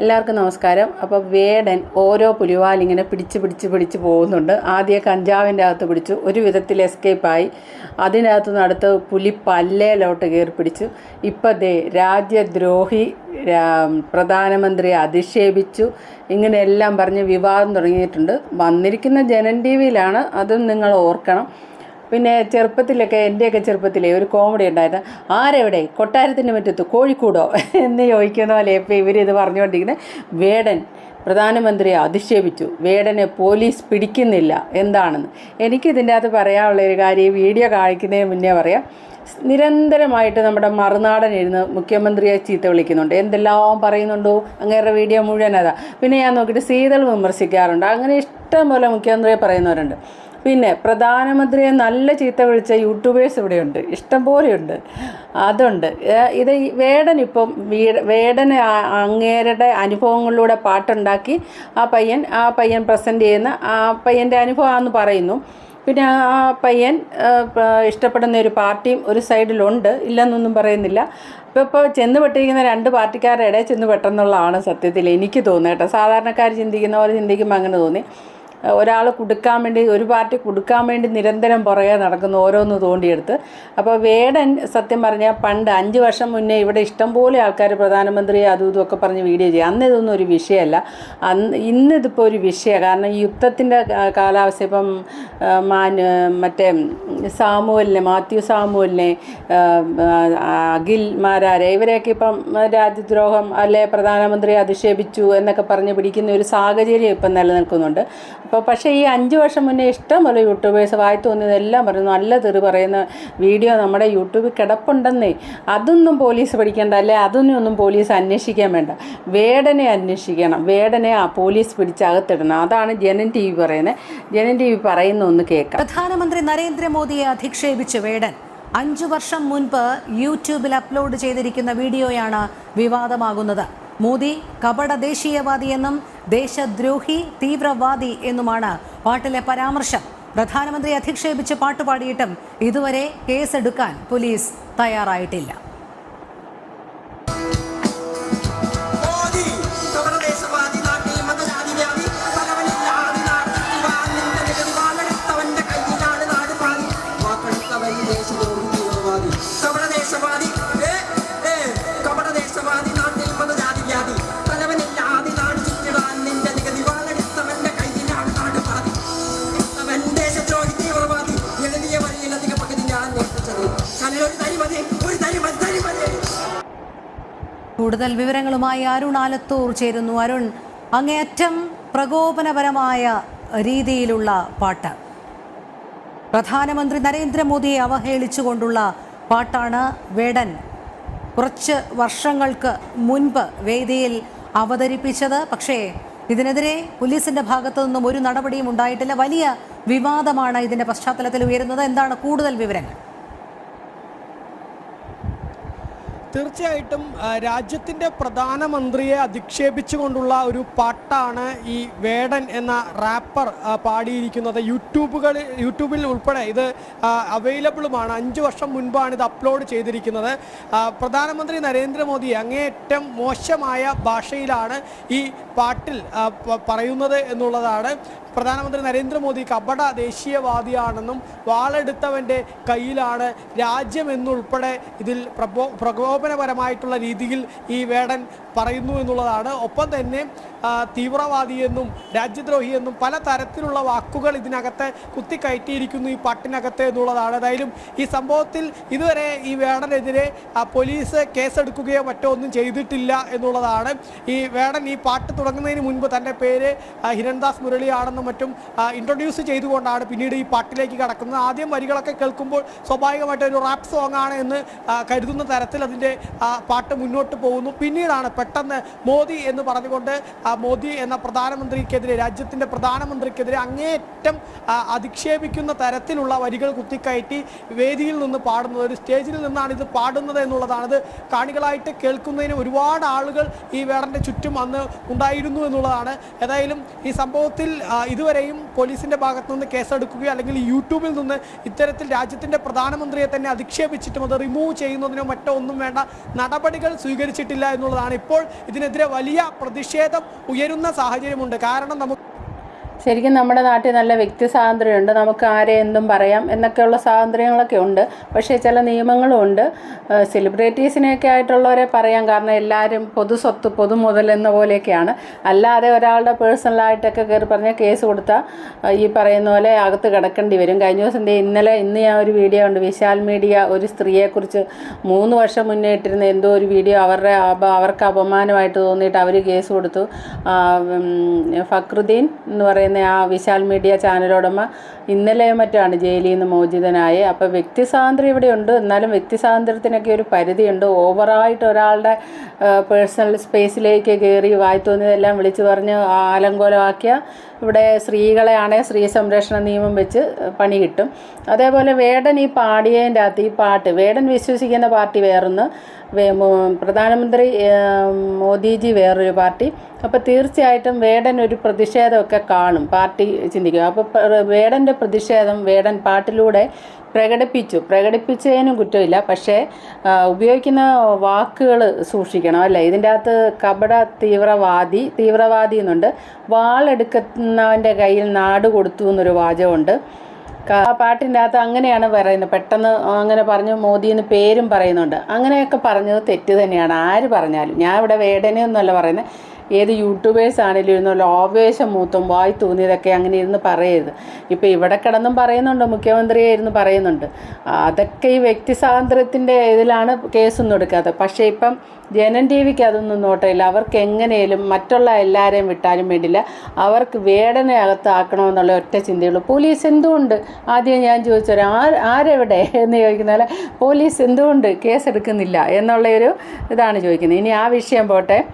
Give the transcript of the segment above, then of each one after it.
എല്ലാവർക്കും നമസ്കാരം. അപ്പോൾ വേടൻ ഓരോ പുലിവാലിങ്ങനെ പിടിച്ച് പിടിച്ച് പിടിച്ച് പോകുന്നുണ്ട്. ആദ്യം കഞ്ചാവിന്റെ അകത്ത് പിടിച്ചു. ഒരു വിധത്തിൽ എസ്കേപ്പായി അതിനകത്ത് നിന്ന് അടുത്ത് പുലി പല്ലേലോട്ട് കയറി പിടിച്ചു. ഇപ്പം ദേ രാജ്യദ്രോഹി പ്രധാനമന്ത്രി പ്രധാനമന്ത്രിയെ അധിക്ഷേപിച്ചു. ഇങ്ങനെയെല്ലാം പറഞ്ഞ് വിവാദം തുടങ്ങിയിട്ടുണ്ട്. വന്നിരിക്കുന്ന ജനൻ ടി വിയിലാണ്. അതും നിങ്ങൾ ഓർക്കണം. പിന്നെ ചെറുപ്പത്തിലൊക്കെ എന്റെയൊക്കെ ചെറുപ്പത്തിലെ ഒരു കോമഡി ഉണ്ടായിരുന്നു. ആരെവിടെ? കൊട്ടാരത്തിന്റെ മുറ്റത്ത്? കോഴിക്കൂടോ? എന്ന് ചോദിക്കുന്ന പോലെ ഇപ്പോൾ ഇവരിത് പറഞ്ഞുകൊണ്ടിരിക്കുന്നത് വേടൻ പ്രധാനമന്ത്രിയെ അധിക്ഷേപിച്ചു. വേടനെ പോലീസ് പിടിക്കുന്നില്ല. എന്താണെന്ന്? എനിക്കിതിന്റെ അകത്ത് പറയാനുള്ള ഒരു കാര്യം ഈ വീഡിയോ കാണിക്കുന്നതിന് മുന്നേ പറയാം. നിരന്തരമായിട്ട് നമ്മുടെ മറുനാടൻ ഇരുന്ന് മുഖ്യമന്ത്രിയെ ചീത്ത വിളിക്കുന്നുണ്ട്. എന്തെല്ലാം പറയുന്നുണ്ടോ? അങ്ങേറെ വീഡിയോ മുഴുവൻ അതാ. പിന്നെ ഞാൻ നോക്കിയിട്ട് സീതൾ വിമർശിക്കാറുണ്ട്. അങ്ങനെ ഇഷ്ടം പോലെ മുഖ്യമന്ത്രിയെ പറയുന്നവരുണ്ട്. പിന്നെ പ്രധാനമന്ത്രിയെ നല്ല ചീത്ത വിളിച്ച യൂട്യൂബേഴ്സ് ഇവിടെയുണ്ട്. ഇഷ്ടംപോലെയുണ്ട് അതുണ്ട്. ഇത് വേടൻ ഇപ്പം വീട് വേടന് അങ്ങേരുടെ അനുഭവങ്ങളിലൂടെ പാട്ടുണ്ടാക്കി ആ പയ്യൻ ആ പയ്യൻ പ്രസന്റ് ചെയ്യുന്ന ആ പയ്യന്റെ അനുഭവമാണെന്ന് പറയുന്നു. പിന്നെ ആ പയ്യൻ ഇഷ്ടപ്പെടുന്ന ഒരു പാർട്ടിയും ഒരു സൈഡിലുണ്ട്. ഇല്ലെന്നൊന്നും പറയുന്നില്ല. ഇപ്പോൾ ഇപ്പോൾ ചെന്ന് പെട്ടിരിക്കുന്ന രണ്ട് പാർട്ടിക്കാരുടെ ഇടയിൽ ചെന്ന് പെട്ടെന്നുള്ളതാണ് സത്യത്തിൽ എനിക്ക് തോന്നുന്നത് കേട്ടോ. സാധാരണക്കാർ ചിന്തിക്കുന്ന പോലെ ചിന്തിക്കുമ്പോൾ അങ്ങനെ തോന്നി. ഒരാൾ കൊടുക്കാൻ വേണ്ടി ഒരു പാർട്ടി കൊടുക്കാൻ വേണ്ടി നിരന്തരം പുറകെ നടക്കുന്നു ഓരോന്ന് തോണ്ടിയെടുത്ത്. അപ്പോൾ വേടൻ സത്യം പറഞ്ഞാൽ പണ്ട് അഞ്ച് വർഷം മുന്നേ ഇവിടെ ഇഷ്ടംപോലെ ആൾക്കാർ പ്രധാനമന്ത്രി അതും ഇതുമൊക്കെ പറഞ്ഞ് വീഡിയോ ചെയ്യും. അന്ന് ഇതൊന്നും ഒരു വിഷയമല്ല. അന്ന് ഇന്നിതിപ്പോൾ ഒരു വിഷയമാണ് കാരണം ഈ യുദ്ധത്തിന്റെ കാലാവസ്ഥ ഇപ്പം മാൻ മറ്റേ സാമുവലിനെ മാത്യു സാമുവലിനെ അഖിൽ മാരാരെ ഇവരെയൊക്കെ ഇപ്പം രാജ്യദ്രോഹം അല്ലെ പ്രധാനമന്ത്രിയെ അധിക്ഷേപിച്ചു എന്നൊക്കെ പറഞ്ഞ് പിടിക്കുന്ന ഒരു സാഹചര്യം ഇപ്പം നിലനിൽക്കുന്നുണ്ട്. അപ്പോൾ പക്ഷേ ഈ അഞ്ച് വർഷം മുന്നേ ഇഷ്ടംപോലെ യൂട്യൂബേഴ്സ് വായി തോന്നിയതെല്ലാം പറയുന്നു. നല്ല തെറി പറയുന്ന വീഡിയോ നമ്മുടെ യൂട്യൂബിൽ കിടപ്പുണ്ടെന്നേ. അതൊന്നും പോലീസ് പഠിക്കേണ്ട അല്ലേ? അതൊന്നും ഒന്നും പോലീസ് അന്വേഷിക്കാൻ വേണ്ട. വേടനെ അന്വേഷിക്കണം. വേടനെ ആ പോലീസ് പിടിച്ച് അകത്തിടണം. അതാണ് ജനൻ ടി വി പറയുന്നത് ജനൻ ടി വി പറയുന്ന ഒന്ന് കേൾക്കാം. പ്രധാനമന്ത്രി നരേന്ദ്രമോദിയെ അധിക്ഷേപിച്ച് വേടൻ. അഞ്ചു വർഷം മുൻപ് യൂട്യൂബിൽ അപ്ലോഡ് ചെയ്തിരിക്കുന്ന വീഡിയോയാണ് വിവാദമാകുന്നത്. മോദി കപട ദേശീയവാദിയെന്നും ദേശദ്രോഹി തീവ്രവാദി എന്നുമാണ് പാട്ടിലെ പരാമർശം. പ്രധാനമന്ത്രി അധിക്ഷേപിച്ച് പാട്ടുപാടിയിട്ടും ഇതുവരെ കേസെടുക്കാൻ പോലീസ് തയ്യാറായിട്ടില്ല. കൂടുതൽ വിവരങ്ങളുമായി അരുൺ ആലത്തൂർ ചേരുന്നു. അരുൺ അങ്ങേയറ്റം പ്രകോപനപരമായ രീതിയിലുള്ള പാട്ട്. പ്രധാനമന്ത്രി നരേന്ദ്രമോദിയെ അവഹേളിച്ചുകൊണ്ടുള്ള പാട്ടാണ് വേടൻ. കുറച്ച് വർഷങ്ങൾക്ക് മുൻപ് വേദിയിൽ അവതരിപ്പിച്ചത്. പക്ഷേ ഇതിനെതിരെ പോലീസിന്റെ ഭാഗത്തു നിന്നും ഒരു നടപടിയും ഉണ്ടായിട്ടില്ല. വലിയ വിവാദമാണ് ഇതിന്റെ പശ്ചാത്തലത്തിൽ ഉയരുന്നത്. എന്താണ് കൂടുതൽ വിവരങ്ങൾ? തീർച്ചയായിട്ടും രാജ്യത്തിന്റെ പ്രധാനമന്ത്രിയെ അധിക്ഷേപിച്ചുകൊണ്ടുള്ള ഒരു പാട്ടാണ് ഈ വേടൻ എന്ന റാപ്പർ പാടിയിരിക്കുന്നത്. യൂട്യൂബുകൾ യൂട്യൂബിൽ ഉൾപ്പെടെ ഇത് അവൈലബിളുമാണ്. അഞ്ച് വർഷം മുൻപാണ് ഇത് അപ്ലോഡ് ചെയ്തിരിക്കുന്നത്. പ്രധാനമന്ത്രി നരേന്ദ്രമോദി അങ്ങേയറ്റം മോശമായ ഭാഷയിലാണ് ഈ പാട്ടിൽ പറയുന്നത് എന്നുള്ളതാണ്. പ്രധാനമന്ത്രി നരേന്ദ്രമോദി കപട ദേശീയവാദിയാണെന്നും വാളെടുത്തവന്റെ കയ്യിലാണ് രാജ്യമെന്നുൾപ്പെടെ ഇതിൽ പ്രബോ പ്രകോപനപരമായിട്ടുള്ള രീതിയിൽ ഈ വേടൻ പറയുന്നു എന്നുള്ളതാണ്. ഒപ്പം തന്നെ തീവ്രവാദിയെന്നും രാജ്യദ്രോഹിയെന്നും പല തരത്തിലുള്ള വാക്കുകൾ ഇതിനകത്ത് കുത്തിക്കയറ്റിയിരിക്കുന്നു ഈ പാട്ടിനകത്ത് എന്നുള്ളതാണ്. ഏതായാലും ഈ സംഭവത്തിൽ ഇതുവരെ ഈ വേടനെതിരെ പോലീസ് കേസെടുക്കുകയോ മറ്റോ ഒന്നും ചെയ്തിട്ടില്ല എന്നുള്ളതാണ്. ഈ വേടൻ ഈ പാട്ട് തുടങ്ങുന്നതിന് മുൻപ് തന്റെ പേര് ഹിരൺദാസ് മുരളിയാണെന്നും മറ്റും ഇൻട്രൊഡ്യൂസ് ചെയ്തുകൊണ്ടാണ് പിന്നീട് ഈ പാട്ടിലേക്ക് കടക്കുന്നത്. ആദ്യം വരികളൊക്കെ കേൾക്കുമ്പോൾ സ്വാഭാവികമായിട്ട് ഒരു റാപ്പ് സോങ് ആണ് എന്ന് കരുതുന്ന തരത്തിൽ അതിന്റെ പാട്ട് മുന്നോട്ട് പോകുന്നു. പിന്നീടാണ് പെട്ടെന്ന് മോദി എന്ന് പറഞ്ഞുകൊണ്ട് മോദി എന്ന പ്രധാനമന്ത്രിക്കെതിരെ രാജ്യത്തിന്റെ പ്രധാനമന്ത്രിക്കെതിരെ അങ്ങേയറ്റം അധിക്ഷേപിക്കുന്ന തരത്തിലുള്ള വരികൾ കുത്തിക്കയറ്റി വേദിയിൽ നിന്ന് പാടുന്നത് ഒരു സ്റ്റേജിൽ നിന്നാണ് ഇത് പാടുന്നത് എന്നുള്ളതാണ് ഇത് കാണികളായിട്ട് കേൾക്കുന്നതിന് ഒരുപാട് ആളുകൾ ഈ വേടന്റെ ചുറ്റും അന്ന് ഉണ്ടായിരുന്നു എന്നുള്ളതാണ്. ഏതായാലും ഈ സംഭവത്തിൽ ഇതുവരെയും പോലീസിന്റെ ഭാഗത്തു നിന്ന് കേസെടുക്കുകയോ അല്ലെങ്കിൽ യൂട്യൂബിൽ നിന്ന് ഇത്തരത്തിൽ രാജ്യത്തിന്റെ പ്രധാനമന്ത്രിയെ തന്നെ അധിക്ഷേപിച്ചിട്ടും അത് റിമൂവ് ചെയ്യുന്നതിനോ മറ്റോ ഒന്നും വേണ്ട നടപടികൾ സ്വീകരിച്ചിട്ടില്ല എന്നുള്ളതാണ്. ഇപ്പോൾ ഇതിനെതിരെ വലിയ പ്രതിഷേധം ഉയരുന്ന സാഹചര്യമുണ്ട്. കാരണം നമുക്ക് ശരിക്കും നമ്മുടെ നാട്ടിൽ നല്ല വ്യക്തി സ്വാതന്ത്ര്യമുണ്ട്. നമുക്ക് ആരെ എന്തും പറയാം എന്നൊക്കെയുള്ള സ്വാതന്ത്ര്യങ്ങളൊക്കെ ഉണ്ട്. പക്ഷേ ചില നിയമങ്ങളും ഉണ്ട്. സെലിബ്രിറ്റീസിനെയൊക്കെ ആയിട്ടുള്ളവരെ പറയാം കാരണം എല്ലാവരും പൊതു സ്വത്ത് പൊതു മുതൽ എന്ന പോലെയൊക്കെയാണ്. അല്ലാതെ ഒരാളുടെ പേഴ്സണലായിട്ടൊക്കെ കയറി പറഞ്ഞാൽ കേസ് കൊടുത്താൽ ഈ പറയുന്ന പോലെ അകത്ത് കിടക്കേണ്ടി വരും. കഴിഞ്ഞ ദിവസം ഇന്നലെ ഇന്ന് ഞാൻ ഒരു വീഡിയോ ഉണ്ട് വിശാൽ മീഡിയ ഒരു സ്ത്രീയെക്കുറിച്ച് മൂന്ന് വർഷം മുന്നേ ഇട്ടിരുന്ന എന്തോ ഒരു വീഡിയോ അവരുടെ അവർക്ക് അപമാനമായിട്ട് തോന്നിയിട്ട് അവർ കേസ് കൊടുത്തു. ഫക്രുദ്ദീൻ എന്ന് പറയുന്ന ആ വിശാൽ മീഡിയ ചാനലുടമ ഇന്നലെ മറ്റാണ് ജയിലിൽ നിന്ന് മോചിതനായി. അപ്പോൾ വ്യക്തി സ്വാതന്ത്ര്യം ഇവിടെ ഉണ്ട് എന്നാലും വ്യക്തി സ്വാതന്ത്ര്യത്തിനൊക്കെ ഒരു പരിധിയുണ്ട്. ഓവറായിട്ട് ഒരാളുടെ പേഴ്സണൽ സ്പേസിലേക്ക് കയറി വായി തോന്നിയതെല്ലാം വിളിച്ചു പറഞ്ഞ് ആലങ്കോലമാക്കിയ ഇവിടെ സ്ത്രീകളാണേ സ്ത്രീ സംരക്ഷണ നിയമം വെച്ച് പണി കിട്ടും. അതേപോലെ വേടൻ ഈ പാടിയതിന്റെ അകത്ത് ഈ പാട്ട് വേടൻ വിശ്വസിക്കുന്ന പാർട്ടി വേറൊന്ന് പ്രധാനമന്ത്രി മോദിജി വേറൊരു പാർട്ടി. അപ്പോൾ തീർച്ചയായിട്ടും വേടൻ ഒരു പ്രതിഷേധമൊക്കെ കാണും. പാർട്ടി ചിന്തിക്കും. അപ്പോൾ വേടന്റെ പ്രതിഷേധം വേടൻ പാട്ടിലൂടെ പ്രകടിപ്പിച്ചു. പ്രകടിപ്പിച്ചതിനും കുറ്റമില്ല. പക്ഷേ ഉപയോഗിക്കുന്ന വാക്കുകൾ സൂക്ഷിക്കണം അല്ലേ? ഇതിന്റെ അകത്ത് കപട തീവ്രവാദി തീവ്രവാദി എന്നുണ്ട്. വാളെടുക്കുന്നവന്റെ കയ്യിൽ നാട് കൊടുത്തു എന്നൊരു വാചകമുണ്ട്. ആ പാട്ടിന്റെ അകത്ത് അങ്ങനെയാണ് പറയുന്നത്. പെട്ടെന്ന് അങ്ങനെ പറഞ്ഞു മോദി എന്ന് പേരും പറയുന്നുണ്ട്. അങ്ങനെയൊക്കെ പറഞ്ഞത് തെറ്റ് തന്നെയാണ്. ആര് പറഞ്ഞാലും. ഞാൻ ഇവിടെ വേടനയൊന്നുമല്ല പറയുന്നത്. ഏത് യൂട്യൂബേഴ്സ് ആണെങ്കിലും ഇരുന്നോ ആവേശം മൂത്തും വായി തോന്നിയതൊക്കെ അങ്ങനെ ഇരുന്ന് പറയരുത്. ഇപ്പോൾ ഇവിടെ കിടന്നും പറയുന്നുണ്ട് മുഖ്യമന്ത്രിയെ ഇരുന്ന് പറയുന്നുണ്ട്. അതൊക്കെ ഈ വ്യക്തി സ്വാതന്ത്ര്യത്തിന്റെ ഇതിലാണ് കേസൊന്നും എടുക്കാത്തത്. പക്ഷേ ഇപ്പം ജനം ടി വിക്ക് അതൊന്നും നോട്ടമില്ല. അവർക്ക് എങ്ങനെയും മറ്റുള്ള എല്ലാവരെയും വിട്ടാലും വേണ്ടില്ല. അവർക്ക് വേടനെ അകത്താക്കണമെന്നുള്ള ഒറ്റ ചിന്തയുള്ളൂ. പോലീസ് എന്തുകൊണ്ട്? ആദ്യം ഞാൻ ചോദിച്ചു ആ ആരെവിടെ എന്ന് ചോദിക്കുന്ന പോലെ പോലീസ് എന്തുകൊണ്ട് കേസെടുക്കുന്നില്ല എന്നുള്ളൊരു ഇതാണ് ചോദിക്കുന്നത്. ഇനി ആ വിഷയം പോട്ടെ.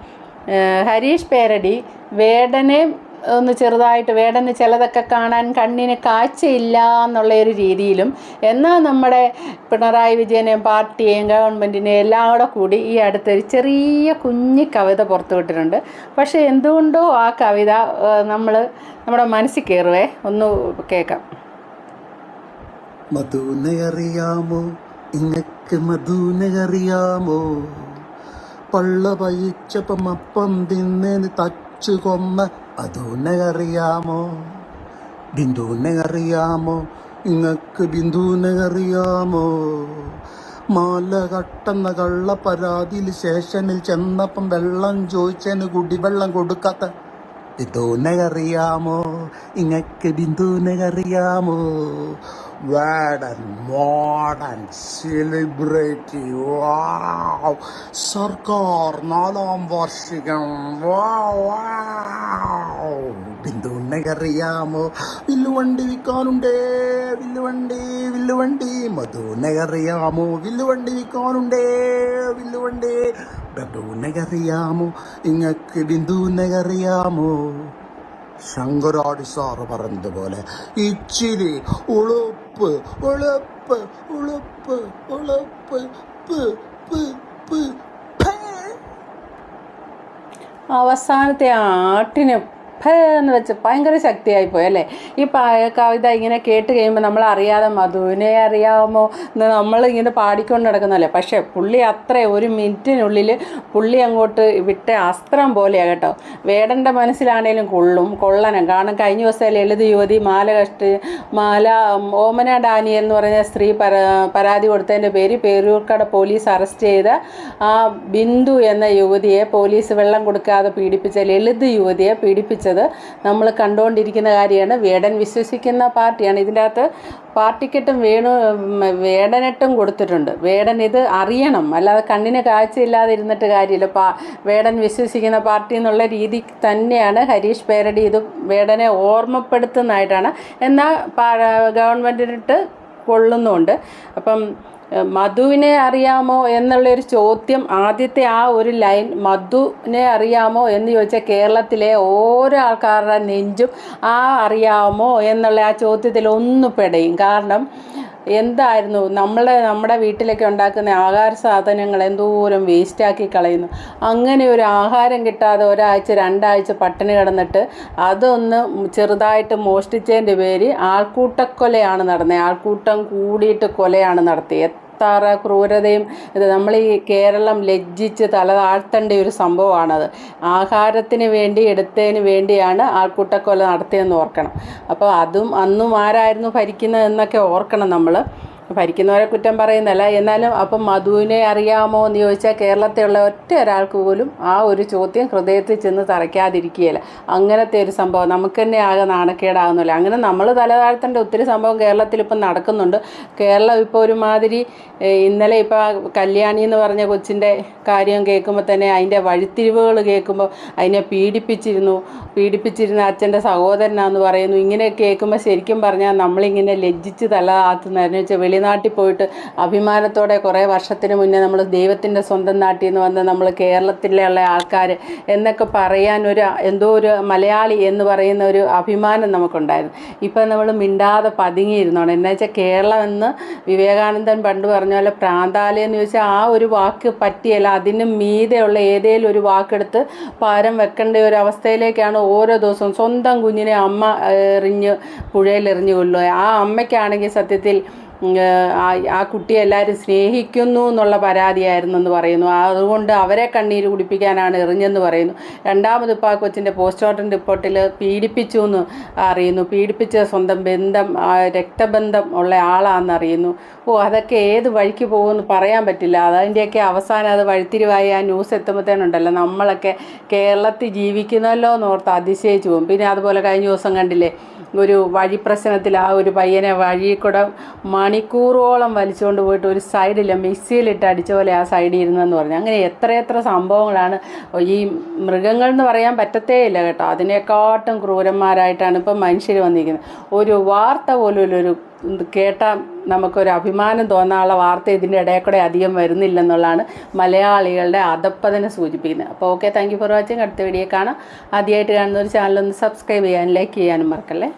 ഹരീഷ് പേരടി വേടനെ ഒന്ന് ചെറുതായിട്ട് വേടന് ചിലതൊക്കെ കാണാൻ കണ്ണിന് കാഴ്ചയില്ല എന്നുള്ള ഒരു രീതിയിലും എന്നാൽ നമ്മുടെ പിണറായി വിജയനെയും പാർട്ടിയെയും ഗവൺമെന്റിനെയും എല്ലാം കൂടെ കൂടി ഈ അടുത്തൊരു ചെറിയ കുഞ്ഞി കവിത പുറത്തുവിട്ടിട്ടുണ്ട് പക്ഷേ എന്തുകൊണ്ടോ ആ കവിത നമ്മൾ നമ്മുടെ മനസ്സിൽ കയറുവേ? ഒന്ന് കേൾക്കാം. മധുനെ അറിയാമോ? ഇങ്ങക്ക് മധുനെ അറിയാമോ? പള്ള പയിച്ചപ്പം അപ്പം തിന്നേന്ന് തച്ചു കൊന്ന അതൂനെ അറിയാമോ ബിന്ദുവിനെ അറിയാമോ നിങ്ങൾക്ക് ബിന്ദുവിനെ അറിയാമോ മാല കട്ടെന്ന കള്ള പരാതിയിൽ ശേഷനിൽ ചെന്നപ്പം വെള്ളം ചോദിച്ചതിന് കുടിവെള്ളം കൊടുക്കാത്ത ബിന്ദുവിനെ അറിയാമോ നിങ്ങൾക്ക് ബിന്ദുവിനെ അറിയാമോ വേടൻ മോഡൻ സെലിബ്രിറ്റി വാവ് സർക്കാർ നാലാം വാർഷികം. ബിന്ദുവിനെ അറിയാമോ? വില്ലുവണ്ടി വിൽക്കാനുണ്ടേ. വില്ലുവണ്ടി വില്ലുവണ്ടി. മധുവിനെ അറിയാമോ? വില്ലുവണ്ടി വിൽക്കാനുണ്ടേ. വില്ലുവണ്ടി. ബന്ധു അറിയാമോ? നിങ്ങൾക്ക് ബിന്ദു അറിയാമോ? ശങ്കരാടി സാറ് പറഞ്ഞതുപോലെ ഇച്ചിരി ഉളുപ്പ് ഉളുപ്പ് ഉളുപ്പ് ഉളുപ്പ്. അവസാനത്തെ ആട്ടിന് ഫേ എന്ന് വെച്ച് ഭയങ്കര ശക്തിയായി പോയി അല്ലേ? ഈ കവിത ഇങ്ങനെ കേട്ട് കഴിയുമ്പോൾ നമ്മൾ അറിയാതെ മധുവിനെ അറിയാമോ? എന്ന് നമ്മൾ ഇങ്ങനെ പാടിക്കൊണ്ട് നടക്കുന്നല്ലേ പക്ഷേ പുള്ളി അത്ര ഒരു മിനിറ്റിനുള്ളിൽ പുള്ളി അങ്ങോട്ട് വിട്ട അസ്ത്രം പോലെയാണ് കേട്ടോ. വേടന്റെ മനസ്സിലാണേലും കൊള്ളും കൊള്ളനം കാരണം കഴിഞ്ഞ ദിവസം ലളിത യുവതി മാല കഷ്ടി മാല ഓമന ഡാനി എന്ന് പറഞ്ഞ സ്ത്രീ പര പരാതി കൊടുത്തതിന്റെ പേര് പേരൂർക്കട പോലീസ് അറസ്റ്റ് ചെയ്ത ആ ബിന്ദു എന്ന യുവതിയെ പോലീസ് വെള്ളം കൊടുക്കാതെ പീഡിപ്പിച്ച ലളിത് യുവതിയെ പീഡിപ്പിച്ചത് നമ്മൾ കണ്ടുകൊണ്ടിരിക്കുന്ന കാര്യമാണ്. വേടൻ വിശ്വസിക്കുന്ന പാർട്ടിയാണ്. ഇതിന്റെ അകത്ത് പാർട്ടിക്കെട്ടും വേണു വേടനെട്ടും കൊടുത്തിട്ടുണ്ട്. വേടൻ ഇത് അറിയണം. അല്ലാതെ കണ്ണിന് കാഴ്ചയില്ലാതെ ഇരുന്നിട്ട് കാര്യമില്ല. പാ വേടൻ വിശ്വസിക്കുന്ന പാർട്ടി എന്നുള്ള രീതി തന്നെയാണ് ഹരീഷ് പേരടി ഇത് വേടനെ ഓർമ്മപ്പെടുത്തുന്നതായിട്ടാണ്. എന്നാൽ ഗവൺമെന്റിനിട്ട് കൊള്ളുന്നുണ്ട്. അപ്പം മധുവിനെ അറിയാമോ എന്നുള്ളൊരു ചോദ്യം ആദ്യത്തെ ആ ഒരു ലൈൻ മധുവിനെ അറിയാമോ എന്ന് ചോദിച്ചാൽ കേരളത്തിലെ ഓരോ ആൾക്കാരുടെ നെഞ്ചും ആ അറിയാമോ എന്നുള്ള ആ ചോദ്യത്തിൽ ഒന്ന് പെടയും. കാരണം എന്തായിരുന്നു നമ്മളെ നമ്മുടെ വീട്ടിലൊക്കെ ഉണ്ടാക്കുന്ന ആഹാര സാധനങ്ങൾ എന്തോരം വേസ്റ്റാക്കി കളയുന്നു. അങ്ങനെ ഒരു ആഹാരം കിട്ടാതെ ഒരാഴ്ച രണ്ടാഴ്ച പട്ടിണി കിടന്നിട്ട് അതൊന്ന് ചെറുതായിട്ട് മോഷ്ടിച്ചതിന്റെ പേര് ആൾക്കൂട്ടക്കൊലയാണ് നടന്നത്. ആൾക്കൂട്ടം കൂടിയിട്ട് കൊലയാണ് നടത്തിയത്. അത്ര ക്രൂരതയും ഇത് നമ്മൾ ഈ കേരളം ലജ്ജിച്ച് തല താഴ്ത്തേണ്ട ഒരു സംഭവമാണത്. ആഹാരത്തിന് വേണ്ടി എടുത്തതിന് വേണ്ടിയാണ് ആൾക്കൂട്ടക്കൊല നടത്തിയതെന്ന് ഓർക്കണം. അപ്പോൾ അതും അന്നും ആരായിരുന്നു ഭരിക്കുന്നത് എന്നൊക്കെ ഓർക്കണം നമ്മൾ. ഭരിക്കുന്നവരെ കുറ്റം പറയുന്നല്ല എന്നാലും അപ്പം മധുവിനെ അറിയാമോ എന്ന് ചോദിച്ചാൽ കേരളത്തിലുള്ള ഒറ്റ ഒരാൾക്ക് പോലും ആ ഒരു ചോദ്യം ഹൃദയത്തിൽ ചെന്ന് തറയ്ക്കാതിരിക്കുകയില്ല. അങ്ങനത്തെ ഒരു സംഭവം നമുക്ക് തന്നെ ആകെ നാണക്കേടാകുന്നില്ല അങ്ങനെ നമ്മൾ തലതാഴ്ത്തേണ്ട ഒത്തിരി സംഭവം കേരളത്തിൽ ഇപ്പം നടക്കുന്നുണ്ട്. കേരളം ഇപ്പോൾ ഒരുമാതിരി ഇന്നലെ ഇപ്പോൾ കല്യാണി എന്ന് പറഞ്ഞ കൊച്ചിന്റെ കാര്യം കേൾക്കുമ്പോൾ തന്നെ അതിന്റെ വഴിത്തിരിവുകൾ കേൾക്കുമ്പോൾ അതിനെ പീഡിപ്പിച്ചിരുന്നു. പീഡിപ്പിച്ചിരുന്ന അച്ഛന്റെ സഹോദരനാന്ന് പറയുന്നു. ഇങ്ങനെ കേൾക്കുമ്പോൾ ശരിക്കും പറഞ്ഞാൽ നമ്മളിങ്ങനെ ലജ്ജിച്ച് തല വെച്ചാൽ വെളിനാട്ടിൽ പോയിട്ട് അഭിമാനത്തോടെ കുറേ വർഷത്തിന് മുന്നേ നമ്മൾ ദൈവത്തിന്റെ സ്വന്തം നാട്ടിൽ നിന്ന് വന്ന് നമ്മൾ കേരളത്തിലുള്ള ആൾക്കാർ എന്നൊക്കെ പറയാൻ ഒരു എന്തോ ഒരു മലയാളി എന്ന് പറയുന്ന ഒരു അഭിമാനം നമുക്കുണ്ടായിരുന്നു. ഇപ്പം നമ്മൾ മിണ്ടാതെ പതുങ്ങിയിരുന്നോണം. എന്നു വെച്ചാൽ കേരളം എന്ന് വിവേകാനന്ദൻ പണ്ട് പറഞ്ഞ പോലെ പ്രാന്താലയം എന്ന് ചോദിച്ചാൽ ആ ഒരു വാക്ക് പറ്റിയല്ല. അതിന് മീതെയുള്ള ഏതെങ്കിലും ഒരു വാക്കെടുത്ത് പാരം വെക്കേണ്ട ഒരു അവസ്ഥയിലേക്കാണ് ഓരോ ദിവസവും സ്വന്തം കുഞ്ഞിനെ അമ്മ എറിഞ്ഞ് പുഴയിൽ എറിഞ്ഞ് കൊല്ലുക. ആ അമ്മയ്ക്കാണെങ്കിൽ സത്യത്തിൽ ആ കുട്ടിയെ എല്ലാവരും സ്നേഹിക്കുന്നു എന്നുള്ള പരാതിയായിരുന്നു എന്ന് പറയുന്നു. അതുകൊണ്ട് അവരെ കണ്ണീര് കുടിപ്പിക്കാനാണ് എറിഞ്ഞെന്ന് പറയുന്നു. രണ്ടാമത് ഇപ്പോൾ ആ കൊച്ചിന്റെ പോസ്റ്റ്മോർട്ടം റിപ്പോർട്ടിൽ പീഡിപ്പിച്ചു എന്ന് അറിയുന്നു. പീഡിപ്പിച്ച സ്വന്തം ബന്ധം രക്തബന്ധം ഉള്ള ആളാണെന്ന് അറിയുന്നു. ഓ അതൊക്കെ ഏത് വഴിക്ക് പോകുമെന്ന് പറയാൻ പറ്റില്ല. അതിന്റെയൊക്കെ അവസാനം അത് വഴിത്തിരിവായി ആ ന്യൂസ് എത്തുമ്പോഴത്തേനുണ്ടല്ലോ നമ്മളൊക്കെ കേരളത്തിൽ ജീവിക്കുന്നല്ലോ എന്ന് ഓർത്ത് അതിശയിച്ചു പോകും. പിന്നെ അതുപോലെ കഴിഞ്ഞ ദിവസം കണ്ടില്ലേ ഒരു വഴി പ്രശ്നത്തിൽ ആ ഒരു പയ്യനെ വഴിയിൽ കൂടെ മണിക്കൂറോളം വലിച്ചുകൊണ്ട് പോയിട്ട് ഒരു സൈഡിൽ മിക്സിയിലിട്ട് അടിച്ച പോലെ ആ സൈഡിൽ ഇരുന്നെന്ന് പറഞ്ഞു. അങ്ങനെ എത്രയെത്ര സംഭവങ്ങളാണ്. ഈ മൃഗങ്ങൾ എന്ന് പറയാൻ പറ്റത്തേ ഇല്ല കേട്ടോ. അതിനെക്കാട്ടും ക്രൂരന്മാരായിട്ടാണ് ഇപ്പം മനുഷ്യർ വന്നിരിക്കുന്നത്. ഒരു വാർത്ത പോലും ഒരു കേട്ടാൽ നമുക്കൊരു അഭിമാനം തോന്നാനുള്ള വാർത്ത ഇതിന്റെ ഇടയിൽ കൂടെ അധികം വരുന്നില്ലെന്നുള്ളതാണ് മലയാളികളുടെ അധപ്പതനെ സൂചിപ്പിക്കുന്നത്. അപ്പോൾ okay thank you for watching അടുത്ത വീഡിയോ കാണാം. ആദ്യമായിട്ട് കാണുന്ന ഒരു ചാനൽ ഒന്ന് സബ്സ്ക്രൈബ് ചെയ്യാനും ലൈക്ക് ചെയ്യാനും മറക്കല്ലേ?